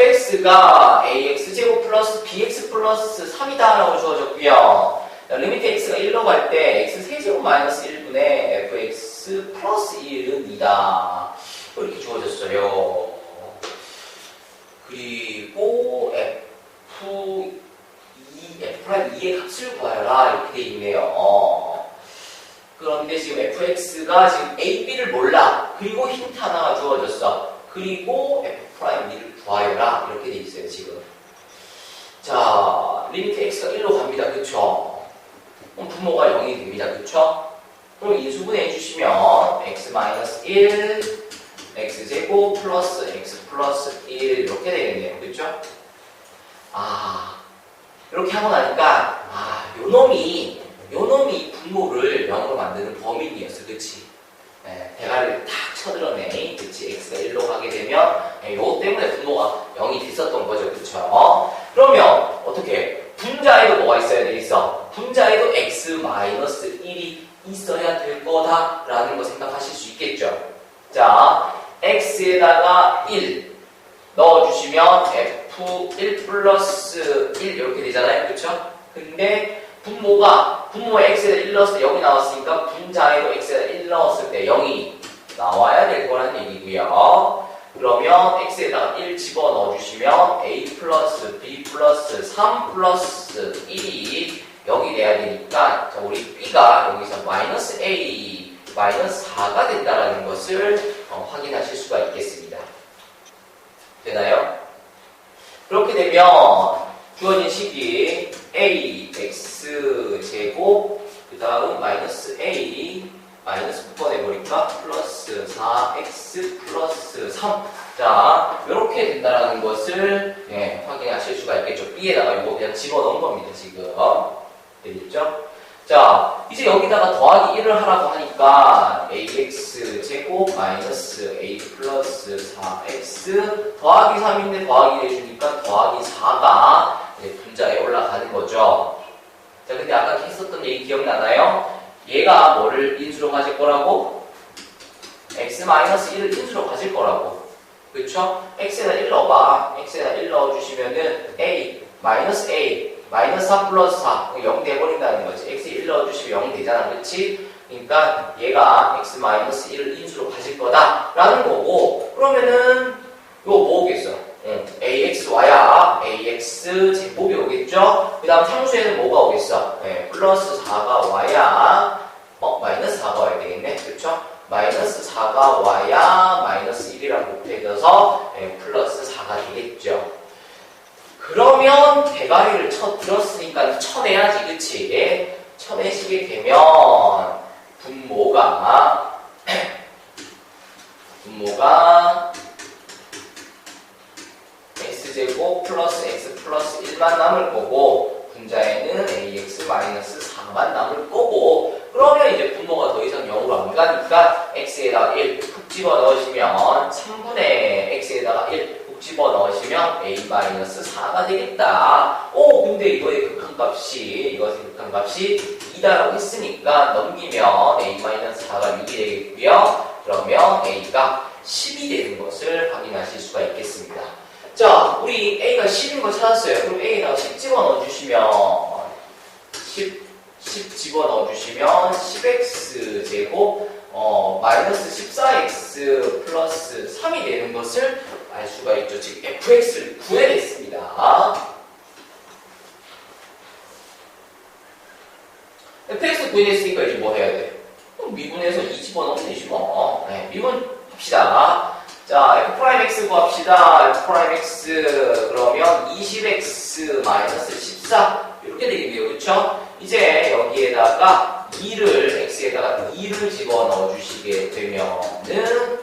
fx가 ax제곱 플러스 bx 플러스 3이다 라고 주어졌고요. 리미트 x가 1로 갈 때 x 세제곱 마이너스 1분의 fx 플러스 1은 2다. 이렇게 주어졌어요. 그리고 f 2, f 프라임 2의 값을 구하여라 이렇게 돼 있네요. 어. 그런데 지금 fx가 지금 a, b를 몰라. 그리고 힌트 하나가 주어졌어. 그리고 f 프라임 2를 구하여라 이렇게 돼 있어요 지금. 자, 리미트 x가 1로 갑니다. 그쵸? 그럼 분모가 0이 됩니다. 그쵸? 그럼 인수분해 해주시면 x-1 x제곱 플러스 x 플러스 1 이렇게 되겠네요. 그쵸? 아, 이렇게 하고 나니까 아, 요 놈이 요 놈이 분모를 0으로 만드는 범인이었어. 그치? 예, 대가리를 탁 쳐들어내. 그치? x가 1로 가게 되면 예, 요거 때문에 분모가 0이 됐었던 거죠. 그쵸? 그러면 어떻게 분자에도 뭐가 있어야 되겠어? 분자에도 x-1이 있어야 될 거다라는 거 생각하실 수 있겠죠. 자, x에다가 1 넣어주시면 f1 플러스 1 이렇게 되잖아요. 그쵸? 근데 분모가 분모에 x에다 1 넣었을 때 0이 나왔으니까 분자에도 x에다 1 넣었을 때 0이 나와야 얘기고요. 그러면 x에다가 1 집어넣어 주시면 a 플러스 b 플러스 3 플러스 1이 0이 돼야 되니까 자, 우리 b가 여기서 마이너스 a 마이너스 4가 된다라는 것을 어, 확인하실 수가 있겠습니다. 되나요? 그렇게 되면 주어진 식이 a x 제곱 그 다음 마이너스 a 마이너스 묶어내버릴까? 플러스 4x 플러스 3. 자, 이렇게 된다라는 것을 예, 확인하실 수가 있겠죠. b에다가 이거 그냥 집어넣은 겁니다, 지금. 되겠죠? 자, 이제 여기다가 더하기 1을 하라고 하니까 ax 제곱 마이너스 a 플러스 4x 더하기 3인데 더하기 해주니까 더하기 4가 분자에 올라가는 거죠. 자, 근데 아까 했었던 얘기 기억나나요? 얘가 뭐를 인수로 가질 거라고? x-1을 인수로 가질 거라고. 그쵸? x에다 1 넣어봐. x에다 1 넣어주시면은 a, 마이너스 a, 마이너스 4 플러스 4, 0 돼버린다는 거지. x 1 넣어주시면 0 되잖아. 그치? 그러니까 얘가 x-1을 인수로 가질 거다. 라는 거고, 그러면은, 이거 뭐겠어? 응. axy야 ax 제곱이 오겠죠? 그 다음 상수에는 뭐가 오겠어? 네, 플러스 4가 y야 어, 마이너스 4가 와야 되겠네. 그쵸? 마이너스 4가 y야 마이너스 1이랑 곱해져서 네, 플러스 4가 되겠죠. 그러면 대가리를 쳐 들었으니까 쳐내야지, 그치? 쳐내시게 되면 분모가 분모가 x제곱 플러스 x 플러스 1만 남을 거고 분자에는 ax 마이너스 4만 남을 거고 그러면 이제 분모가 더 이상 0으로 안 가니까 x에다가 1 푹 집어 넣으시면 3분의 x에다가 1 푹 집어 넣으시면 a 마이너스 4가 되겠다. 오 근데 이거의 극한값이 이것의 극한값이 2다라고 했으니까 넘기면 a 마이너스 4가 6이 되겠고요. 그러면 a가 10이 되는 것을 확인하실 수가 있겠습니다. 자, 우리 A가 10인 거 찾았어요. 그럼 A에다가 10 집어넣어 주시면 10, 10 집어넣어 주시면 10x 제곱 어, 마이너스 14x 플러스 3이 되는 것을 알 수가 있죠. 즉 fx를 구해냈습니다. fx 구해냈으니까 이제 뭐 해야 돼? 그럼 미분해서 2 집어넣으면 되지 뭐. 네, 미분 합시다. 자, f 프라임 x 구합시다. f 프라임 x 그러면 20x 마이너스 14 이렇게 되겠네요. 그렇죠? 이제 여기에다가 2를 x에다가 2를 집어넣어 주시게 되면은